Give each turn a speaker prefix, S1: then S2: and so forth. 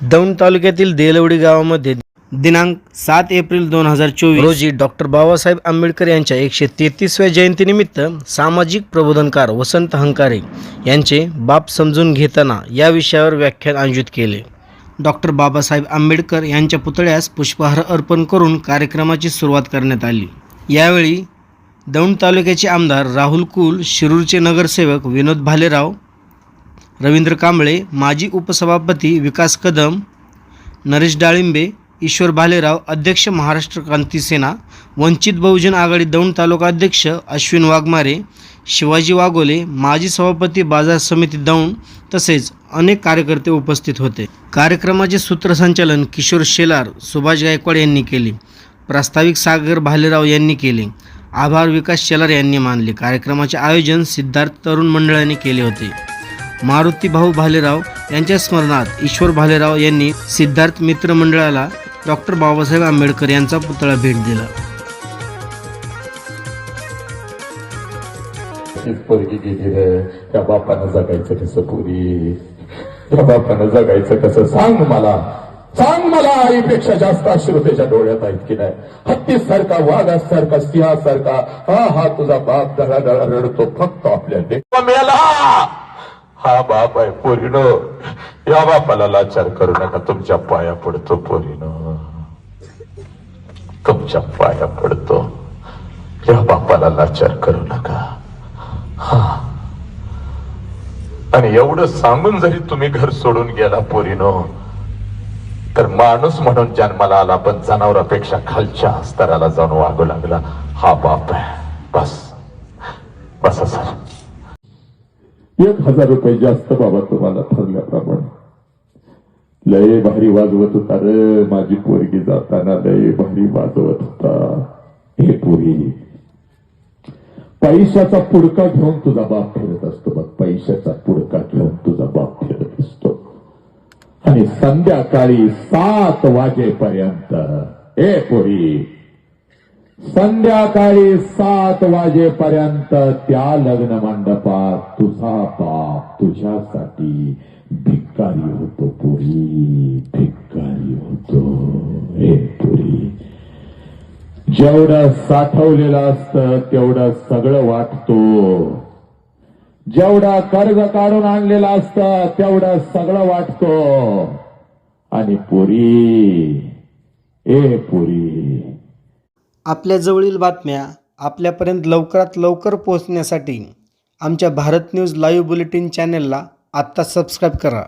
S1: दौंड तालुक्यातील देलवडी गावामध्ये दिनांक सात एप्रिल दोन हजार चोवीस रोजी डॉक्टर बाबासाहेब आंबेडकर यांच्या एकशे तेहतीसव्या जयंतीनिमित्त सामाजिक प्रबोधनकार वसंत हंकारे यांचे बाप समजून घेताना या विषयावर व्याख्यान आयोजित केले. डॉक्टर बाबासाहेब आंबेडकर यांच्या पुतळ्यास पुष्पहार अर्पण करून कार्यक्रमाची सुरुवात करण्यात आली. यावेळी दौंड तालुक्याचे आमदार राहुल कुल शिरूरचे नगरसेवक विनोद भालेराव रवींद्र कांबळे माजी उपसभापती विकास कदम नरेश डाळिंबे ईश्वर भालेराव अध्यक्ष महाराष्ट्र क्रांती सेना वंचित बहुजन आघाडी दौंड तालुका अध्यक्ष अश्विन वाघमारे शिवाजी वाघोले माजी सभापती बाजार समिती दौंड तसेच अनेक कार्यकर्ते उपस्थित होते. कार्यक्रमाचे सूत्रसंचालन किशोर शेलार सुभाष गायकवाड यांनी केले. प्रास्ताविक सागर भालेराव यांनी केले. आभार विकास शेलार यांनी मानले. कार्यक्रमाचे आयोजन सिद्धार्थ तरुण मंडळाने केले होते. मारुती भाऊ भालेराव यांच्या स्मरणार्थ ईश्वर भालेराव यांनी सिद्धार्थ मित्र मंडळाला डॉक्टर बाबासाहेब आंबेडकर यांचा पुतळा भेट दिला.
S2: एक पोरगी गेली रे. त्या बापानं जगायचं कसं पुरी? त्या बापानं जगायचं कसं? सांग मला. सांग मला आईपेक्षा जास्त अश्रू त्याच्या डोळ्यात आहेत की नाही? हत्तीसारखा वाघासारखा सिंहासारखा. हा हा तुझा बाप दळा दळा रडतो फक्त आपल्या लेकरा मेला! हा बाप आहे पोरीनो. या बापाला लाचार करू नका. तुमच्या पाया पडतो पोरीनो. तुमच्या पाया पडतो. या बापाला लाचार करू नका. हा. आणि एवढं सांगून जरी तुम्ही घर सोडून गेला पोरीनो तर माणूस म्हणून जन्माला आला पण जनावरापेक्षा खालच्या स्तराला जाऊन वागू लागला. हा बाप आहे. बस. बस सर. एक हजार रुपये जास्त बाबा तुम्हाला ठरल्याप्रमाणे. लय भारी वाजवत होता रे माझी पोरगी जाताना लय भारी वाजवत होता. हे पोरी. पैशाचा पुडका घेऊन तुझा बाप फिरत असतो बघ पैशाचा पुडका घेऊन तुझा बाप फिरत असतो. आणि संध्याकाळी सात वाजेपर्यंत ए पोरी संध्याकाळी सात वाजेपर्यंत त्या लग्न मंडपात तुझा बाप तुझ्यासाठी भिक्कारी होतो पुरी भिक्कारी होतो. हे पुरी. जेवढं साठवलेलं असतं तेवढं सगळं वाटतो. जेवढा कर्ज काढून आणलेलं असतं तेवढं सगळं वाटतो. आणि पुरी ए पुरी
S1: आपल्याजवळील बातम्या आपल्यापर्यंत लवकरात लवकर पोहोचण्यासाठी आमच्या भारत न्यूज लाईव्ह बुलेटिन चॅनलला आत्ता सबस्क्राईब करा.